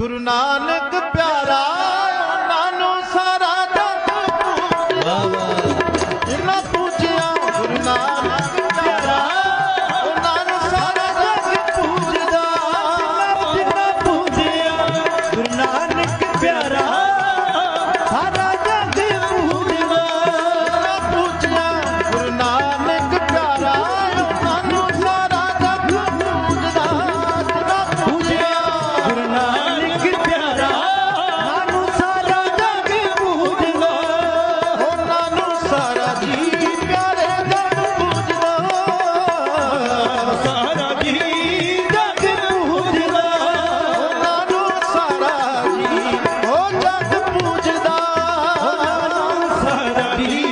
ਗੁਰੂ ਨਾਨਕ ਪਿਆਰਾ به